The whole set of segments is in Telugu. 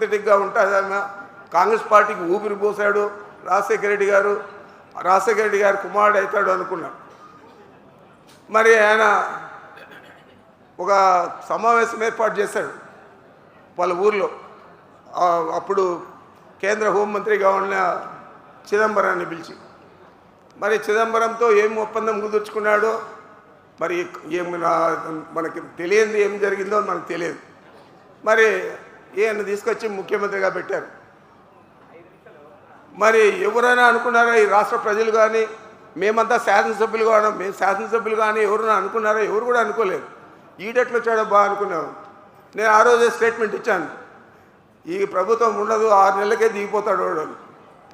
సింపథెటిక్గా ఉంటుంది ఆమె కాంగ్రెస్ పార్టీకి ఊపిరి పోసాడు రాజశేఖర రెడ్డి గారు. రాజశేఖర రెడ్డి గారు కుమారుడు అవుతాడు అనుకున్నాం. మరి ఆయన ఒక సమావేశం ఏర్పాటు చేశాడు వాళ్ళ ఊర్లో. అప్పుడు కేంద్ర హోంమంత్రిగా ఉన్న చిదంబరాన్ని పిలిచి. మరి చిదంబరంతో ఏం ఒప్పందం కుదుర్చుకున్నాడో మరి ఏం మనకి తెలియంది ఏం జరిగిందో మనకు తెలియదు. మరి ఈయన తీసుకొచ్చి ముఖ్యమంత్రిగా పెట్టారు. మరి ఎవరైనా అనుకున్నారా ఈ రాష్ట్ర ప్రజలు కానీ మేమంతా శాసనసభ్యులు కానీ మేము శాసనసభ్యులు కానీ ఎవరైనా అనుకున్నారా? ఎవరు కూడా అనుకోలేదు. ఈడెట్లు వచ్చాడో బాగా అనుకున్నాం. నేను ఆ రోజే స్టేట్మెంట్ ఇచ్చాను. ఈ ప్రభుత్వం ఉండదు ఆరు నెలలకే దిగిపోతాడు వాడు.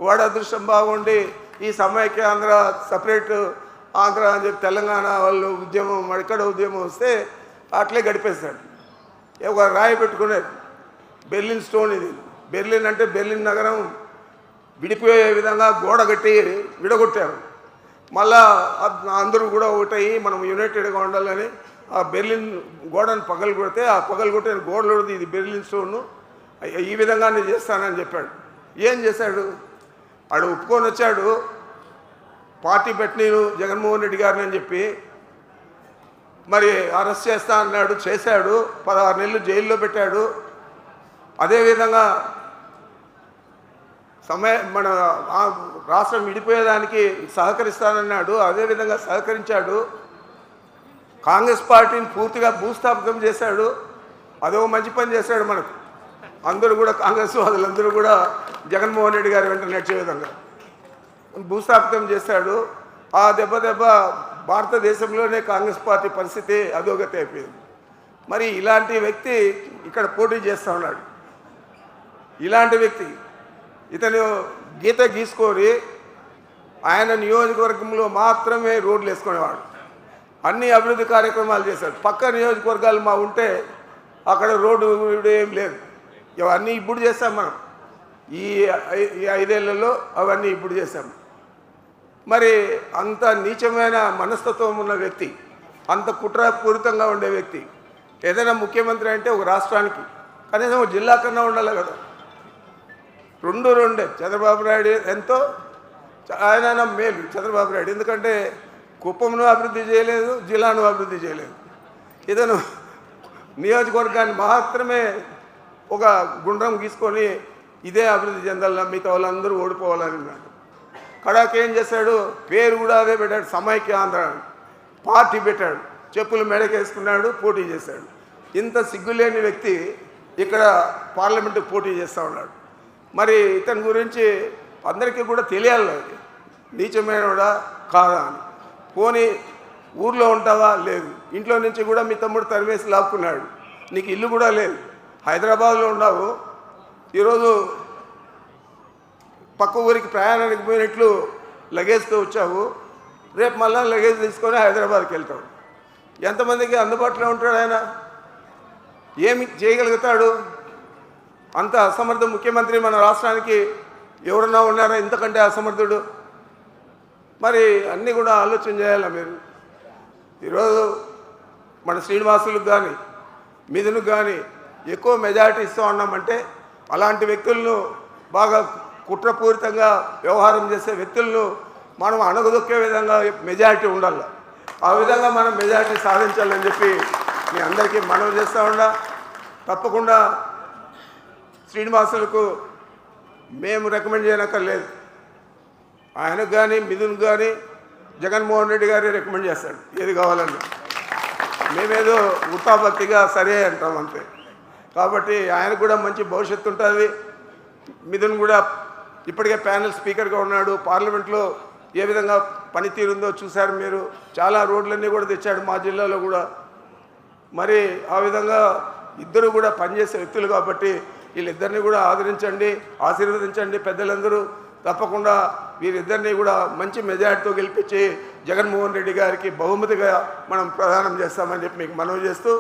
వాడు అదృష్టం బాగుండి ఈ సమైక్య ఆంధ్ర సపరేట్ ఆంధ్ర అని చెప్పి తెలంగాణ వాళ్ళు ఉద్యమం మడికడ ఉద్యమం వస్తే అట్లే గడిపేస్తాడు. ఒక రాయి పెట్టుకునేది బెర్లిన్ స్టోన్ ఇది. బెర్లిన్ అంటే బెర్లిన్ నగరం. విడిపోయే విధంగా గోడ కట్టి విడగొట్టారు. మళ్ళా అందరూ కూడా ఒకటయ్యి మనం యునైటెడ్గా ఉండాలని ఆ బెర్లిన్ గోడను పగలు కొడితే ఆ పగలు కొట్టిన గోడలో ఇది బెర్లిన్ స్టోను. ఈ విధంగా నేను చేస్తానని చెప్పాడు. ఏం చేశాడు? ఆడు ఒప్పుకొని వచ్చాడు. పార్టీ పెట్టిన జగన్మోహన్ రెడ్డి గారిని అని చెప్పి మరి అరెస్ట్ చేస్తా అన్నాడు. చేశాడు. పదహారు నెలలు జైల్లో పెట్టాడు. అదేవిధంగా సమయ మన రాష్ట్రం విడిపోయేదానికి సహకరిస్తానన్నాడు అదేవిధంగా సహకరించాడు. కాంగ్రెస్ పార్టీని పూర్తిగా భూస్థాపితం చేశాడు. అదో మంచి పని చేశాడు మనకు. అందరూ కూడా కాంగ్రెస్ వాళ్ళందరూ కూడా జగన్మోహన్ రెడ్డి గారి వెంట నడిచే విధంగా భూస్థాపితం చేశాడు. ఆ దెబ్బ దెబ్బ భారతదేశంలోనే కాంగ్రెస్ పార్టీ పరిస్థితి అధోగతి అయిపోయింది. మరి ఇలాంటి వ్యక్తి ఇక్కడ పోటీ చేస్తూ ఉన్నాడు. ఇలాంటి వ్యక్తి ఇతను గీత గీసుకొని ఆయన నియోజకవర్గంలో మాత్రమే రోడ్లు వేసుకునేవాడు. అన్ని అభివృద్ధి కార్యక్రమాలు చేశాడు. పక్క నియోజకవర్గాలు మా ఉంటే అక్కడ రోడ్డు ఏం లేదు. ఇవన్నీ ఇప్పుడు చేస్తాం మనం. ఈ ఈ ఐదేళ్ళలో అవన్నీ ఇప్పుడు చేశాం. మరి అంత నీచమైన మనస్తత్వం ఉన్న వ్యక్తి అంత కుట్రపూరితంగా ఉండే వ్యక్తి ఏదైనా ముఖ్యమంత్రి అంటే ఒక రాష్ట్రానికి కనీసం ఒక జిల్లా కన్నా ఉండాలి కదా. రెండు రెండే. చంద్రబాబు నాయుడు ఎంతో ఆయన మేలు చంద్రబాబు నాయుడు. ఎందుకంటే కుప్పంను అభివృద్ధి చేయలేదు జిల్లాను అభివృద్ధి చేయలేదు. ఇతను నియోజకవర్గాన్ని మాత్రమే ఒక గుండ్రం గీసుకొని ఇదే అభివృద్ధి చెందాల మిగతా వాళ్ళందరూ ఓడిపోవాలని అన్నాడు. కడాక్ ఏం చేశాడు? పేరు కూడా అదే పెట్టాడు సమైక్య ఆంధ్ర పార్టీ పెట్టాడు చెప్పులు మెడకేసుకున్నాడు పోటీ చేశాడు. ఇంత సిగ్గులేని వ్యక్తి ఇక్కడ పార్లమెంటు పోటీ చేస్తూ ఉన్నాడు. మరి ఇతని గురించి అందరికీ కూడా తెలియాలి అది. నీచమైనడా కాదా అని. పోనీ ఊర్లో ఉంటావా? లేదు. ఇంట్లో నుంచి కూడా మీ తమ్ముడు తరివేసి లాక్కున్నాడు. నీకు ఇల్లు కూడా లేదు. హైదరాబాద్లో ఉన్నావు. ఈరోజు పక్క ఊరికి ప్రయాణానికి పోయినట్లు లగేజ్తో వచ్చావు. రేపు మళ్ళీ లగేజ్ తీసుకొని హైదరాబాద్కి వెళ్తావు. ఎంతమందికి అందుబాటులో ఉంటాడు ఆయన? ఏమి చేయగలుగుతాడు? అంత అసమర్థ ముఖ్యమంత్రి మన రాష్ట్రానికి ఎవరన్నా ఉన్నారా? ఇంతకంటే అసమర్థుడు. మరి అన్నీ కూడా ఆలోచన చేయాలా మీరు? ఈరోజు మన శ్రీనివాసులకు కానీ మిథునకు కానీ ఎక్కువ మెజారిటీ ఇస్తూ ఉన్నామంటే అలాంటి వ్యక్తులను బాగా కుట్రపూరితంగా వ్యవహారం చేసే వ్యక్తులను మనం అణగదొక్కే విధంగా మెజారిటీ ఉండాలి. ఆ విధంగా మనం మెజారిటీ సాధించాలని చెప్పి మీ అందరికీ మనవి చేస్తూ ఉండా తప్పకుండా శ్రీనివాసులకు మేము రికమెండ్ చేయనక్కర్లేదు. ఆయనకు కానీ మిథున్ కానీ జగన్మోహన్ రెడ్డి గారే రికమెండ్ చేస్తాడు. ఏది కావాలన్నా. మేమేదో ఉత్తాపత్తిగా సరే అంటాం అంతే. కాబట్టి ఆయనకు కూడా మంచి భవిష్యత్తు ఉంటుంది. మిథున్ కూడా ఇప్పటికే ప్యానెల్ స్పీకర్గా ఉన్నాడు. పార్లమెంట్లో ఏ విధంగా పనితీరు ఉందో చూశారు మీరు. చాలా రోడ్లన్నీ కూడా తెచ్చాడు మా జిల్లాలో కూడా. మరి ఆ విధంగా ఇద్దరు కూడా పనిచేసే వ్యక్తులు కాబట్టి వీళ్ళిద్దరిని కూడా ఆదరించండి ఆశీర్వదించండి పెద్దలందరూ. తప్పకుండా వీరిద్దరిని కూడా మంచి మెజార్టీతో గెలిపించి జగన్మోహన్ రెడ్డి గారికి బహుమతిగా మనం ప్రదానం చేస్తామని చెప్పి మీకు మనవి చేస్తూ